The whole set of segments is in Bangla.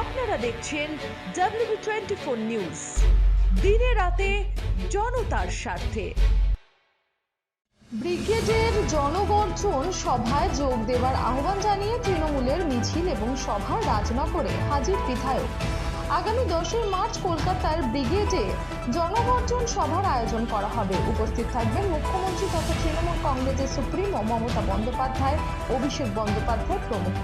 আপনারা দেখছেন ডাব্লিউ টোয়েন্টি ফোর নিউজ দিনে রাতে জনতার স্বার্থে। ব্রিগেডের জনগর্জন সভায় যোগ দেওয়ার আহ্বান জানিয়ে তৃণমূলের মিছিল এবং সভা রাজনগরে হাজির বিধায়ক। আগামী দশই মার্চ কলকাতার ব্রিগেডে জনগর্জন সভার আয়োজন করা হবে। উপস্থিত থাকবেন মুখ্যমন্ত্রী তথা তৃণমূল কংগ্রেসের সুপ্রিমো মমতা বন্দ্যোপাধ্যায়, অভিষেক বন্দ্যোপাধ্যায় প্রমুখ।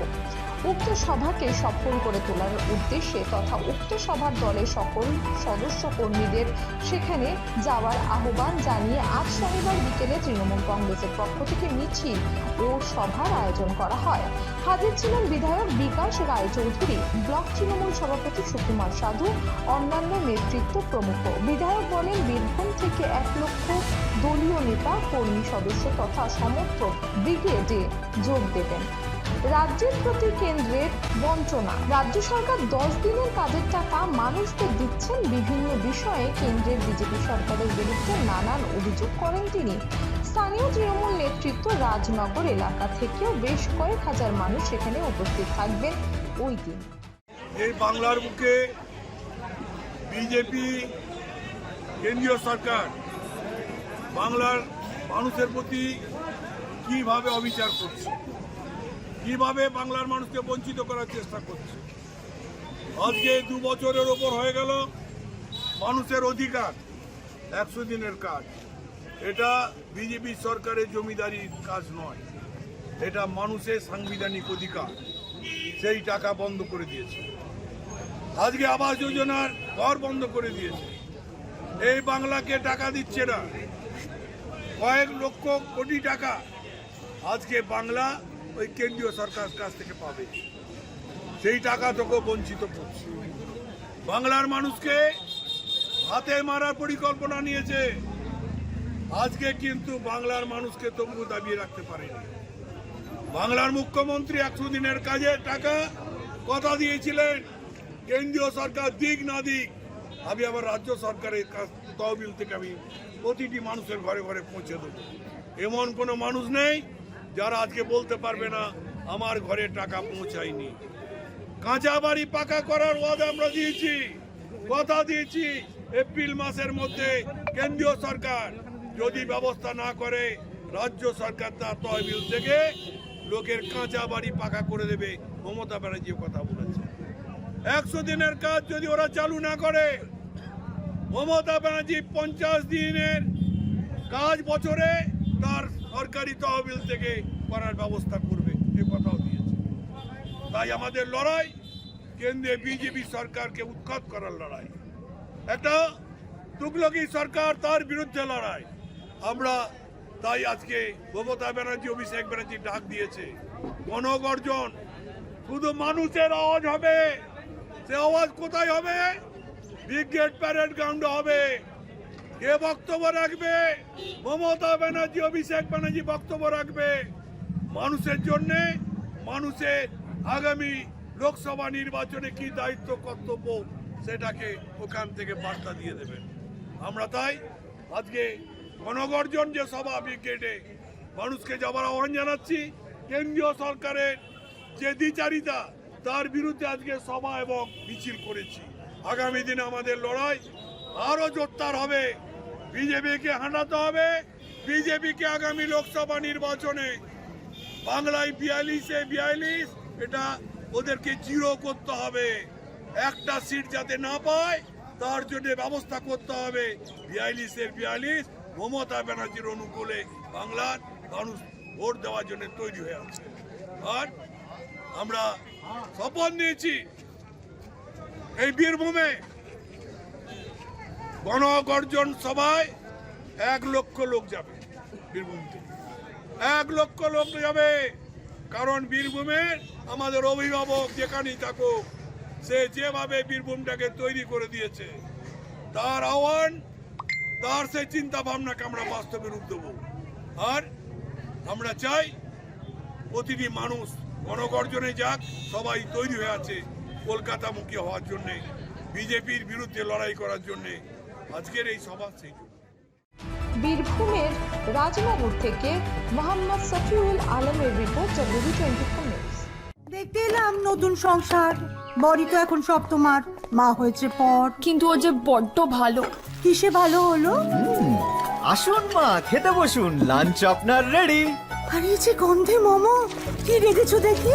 উক্ত সভাকে সফল করে তোলার উদ্দেশ্যে তথা উক্ত সভার দলের সকল সদস্য কর্মীদের সেখানে যাওয়ার আহ্বান জানিয়ে আজ শনিবার বিকেলে তৃণমূল কংগ্রেসের পক্ষ থেকে মিছিল ও সভার আয়োজন করা হয়। হাজির ছিলেন বিধায়ক বিকাশ রায়চৌধুরী, ব্লক তৃণমূল সভাপতি সুকুমার সাধু, অন্যান্য নেতৃত্ব প্রমুখ। বিধায়ক বলেন, বীরভূম থেকে এক লক্ষ দলীয় নেতা, কর্মী সদস্য তথা সমর্থক ব্রিগেডে যোগ দেবেন। রাজ্যের প্রতি কেন্দ্রের বঞ্চনা। রাজ্য সরকার দশ দিনের কাজের টাকা মানুষকে দিচ্ছেন বিভিন্ন বিষয়ে কেন্দ্রের বিজেপি সরকারের বিরুদ্ধে নানান অভিযোগ করেন তিনি। স্থানীয় তৃণমূল নেতৃত্ব রাজনগর এলাকা থেকেও বেশ কয়েক হাজার মানুষ সেখানে উপস্থিত থাকবেন ওই দিন। এই বাংলার মুখে বিজেপি, কেন্দ্রীয় সরকার বাংলার মানুষের প্রতি কীভাবে অবিচার করছে? কীভাবে বাংলার মানুষকে বঞ্চিত করার চেষ্টা করছে? আজকে দু বছরের ওপর হয়ে গেল মানুষের অধিকার, একশো দিনের কাজ। এটা বিজেপি সরকারের জমিদারির কাজ নয়, এটা মানুষের সাংবিধানিক অধিকার। সেই টাকা বন্ধ করে দিয়েছে। আজকে আবাস যোজনার ঘর বন্ধ করে দিয়েছে। এই বাংলাকে টাকা দিচ্ছে না। কয়েক লক্ষ কোটি টাকা আজকে বাংলা ওই কেন্দ্রীয় সরকার কাছ থেকে পাবে। সেই টাকা থেকে বঞ্চিত করছে। বাংলার মানুষকে হাতে মারার পরিকল্পনা নিয়েছে। আজকে কিন্তু বাংলার মানুষকে তবু দাবিয়ে রাখতে পারেনি। বাংলার মুখ্যমন্ত্রী একশো দিনের কাজে টাকা কথা দিয়েছিলেন। কেন্দ্রীয় সরকার দিক না দিক, আমি আবার রাজ্য সরকারের কাছ- তহবিল থেকে আমি প্রতিটি মানুষের ঘরে ঘরে পৌঁছে দেবো। এমন কোনো মানুষ নেই যারা আজকে বলতে পারবে না, আমার ঘরে টাকা পৌঁছায়নি। কাঁচা বাড়ি পাকা করার ওয়াদা আমরা দিয়েছি, কথা দিয়েছি এপ্রিল মাসের মধ্যে কেন্দ্রীয় সরকার যদি ব্যবস্থা না করে, রাজ্য সরকার তার তহবিল থেকে লোকের কাঁচা বাড়ি পাকা করে দেবে। মমতা ব্যানার্জি কথা বলেছে। একশো দিনের কাজ যদি ওরা চালু না করে, মমতা ব্যানার্জি পঞ্চাশ দিনের কাজ বছরে তার সরকারি তহবিল থেকে করার ব্যবস্থা করবে, এ কথাও দিয়েছে। তাই আমাদের লড়াই, কেন্দ্রে বিজেপি সরকারকে উৎখাত করার লড়াই। একটা তুগলকি সরকার তার বিরুদ্ধে লড়াই। আমরা তাই আজকে মমতা ব্যানার্জি, অভিষেক ব্যানার্জি ডাক দিয়েছে গণগর্জন শুধু মানুষের আওয়াজ হবে, সে আওয়াজ কোথায় হবে? ব্রিগেড প্যারেড গ্রাউন্ডে হবে। কে বক্তব্য রাখবে। মমতা ব্যানার্জি, অভিষেক ব্যানার্জি বক্তব্য রাখবে। মানুষের জন্য মানুষের আগামী লোকসভা নির্বাচনে কি দায়িত্ব, কর্তব্য, সেটাকে ওখান থেকে বার্তা দিয়ে দেবেন আমরা তাই আজকে গণগর্জন যে সভা ব্রিগেডে মানুষকে যাবার আহ্বান জানাচ্ছি, কেন্দ্রীয় সরকারের যে দ্বিচারিতা, তার বিরুদ্ধে আজকে সভা এবং মিছিল করেছি। আগামী দিনে আমাদের লড়াই আরও জোরদার হবে। বিজেপিকে হাঁটাতে হবে। বিজেপিকে আগামী লোকসভা নির্বাচনে বাংলায় বিয়াল্লিশে বিয়াল্লিশ, এটা ওদেরকে জিরো করতে হবে। একটা সিট যাতে না পায়, তার জন্য ব্যবস্থা করতে হবে। বিয়াল্লিশের বিয়াল্লিশ, মমতা ব্যানার্জির অনুকূলে বাংলার মানুষ ভোট দেওয়ার জন্য তৈরি হয়ে আছে। আর আমরা শপথ নিয়েছি। এই বীরভূমে গণগর্জন সভায় এক লক্ষ লোক যাবে বীরভূম এক লক্ষ লোক যাবে, কারণ বীরভূমে আমাদের অভিভাবক যেখানেই থাকুক, সে যেভাবে বীরভূমটাকে তৈরি করে দিয়েছে, তার আহ্বান, তার সেই চিন্তা ভাবনাকে আমরা বাস্তবে রূপ দেবো। আর আমরা চাই প্রতিটি মানুষ গণগর্জনে যাক, সবাই তৈরি হয়ে আছে কলকাতামুখী হওয়ার জন্যে, বিজেপির বিরুদ্ধে লড়াই করার জন্যে। আজকের এই সভা সেই জন্য। বীরভূমের রাজনগর থেকে মোহাম্মদ সফিউল আলমের report W twenty four news দেখতে এলাম নতুন সংসার। বড়ি তো এখন সব তোমার। মা হয়েছে পর। কিন্তু ও যে বড্ড ভালো। কিসে ভালো হলো? আসুন মা খেতে বসুন। লাঞ্চ আপনার রেডি আর এই যে গন্ধে মোমো। কি রেখেছো দেখি?